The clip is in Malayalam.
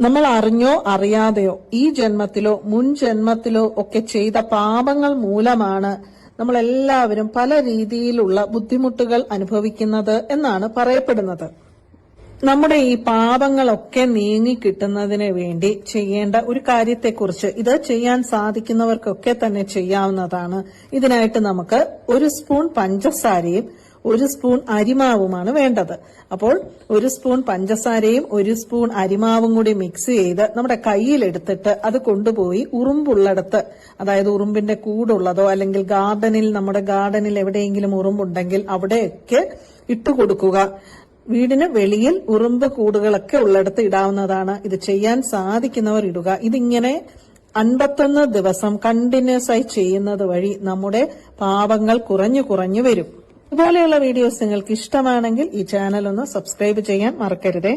നമ്മൾ അറിഞ്ഞോ അറിയാതെയോ ഈ ജന്മത്തിലോ മുൻ ജന്മത്തിലോ ഒക്കെ ചെയ്ത പാപങ്ങൾ മൂലമാണ് നമ്മൾ എല്ലാവരും പല രീതിയിലുള്ള ബുദ്ധിമുട്ടുകൾ അനുഭവിക്കുന്നത് എന്നാണ് പറയപ്പെടുന്നത്. നമ്മുടെ ഈ പാപങ്ങളൊക്കെ നീങ്ങി കിട്ടുന്നതിന് വേണ്ടി ചെയ്യേണ്ട ഒരു കാര്യത്തെക്കുറിച്ച് ഇത് ചെയ്യാൻ സാധിക്കുന്നവർക്കൊക്കെ തന്നെ ചെയ്യാവുന്നതാണ്. ഇതിനായിട്ട് നമുക്ക് ഒരു സ്പൂൺ പഞ്ചസാരയും ഒരു സ്പൂൺ അരിമാവുമാണ് വേണ്ടത്. അപ്പോൾ ഒരു സ്പൂൺ പഞ്ചസാരയും ഒരു സ്പൂൺ അരിമാവും കൂടി മിക്സ് ചെയ്ത് നമ്മുടെ കയ്യിലെടുത്തിട്ട് അത് കൊണ്ടുപോയി ഉറുമ്പുള്ളിടത്ത് അതായത് ഉറുമ്പിന്റെ കൂടുള്ളതോ അല്ലെങ്കിൽ ഗാർഡനിൽ നമ്മുടെ ഗാർഡനിൽ എവിടെയെങ്കിലും ഉറുമ്പുണ്ടെങ്കിൽ അവിടെയൊക്കെ ഇട്ടുകൊടുക്കുക വീടിന് വെളിയിൽ ഉറുമ്പ് കൂടുകളൊക്കെ ഉള്ളിടത്ത് ഇടാവുന്നതാണ്. ഇത് ചെയ്യാൻ സാധിക്കുന്നവർ ഇടുക. ഇതിങ്ങനെ അൻപത്തൊന്ന് ദിവസം കണ്ടിന്യൂസ് ആയി ചെയ്യുന്നത് വഴി നമ്മുടെ പാപങ്ങൾ കുറഞ്ഞു കുറഞ്ഞു വരും. ഇതുപോലെയുള്ള വീഡിയോസ് നിങ്ങൾക്ക് ഇഷ്ടമാണെങ്കിൽ ഈ ചാനൽ ഒന്ന് സബ്സ്ക്രൈബ് ചെയ്യാൻ മറക്കരുതേ.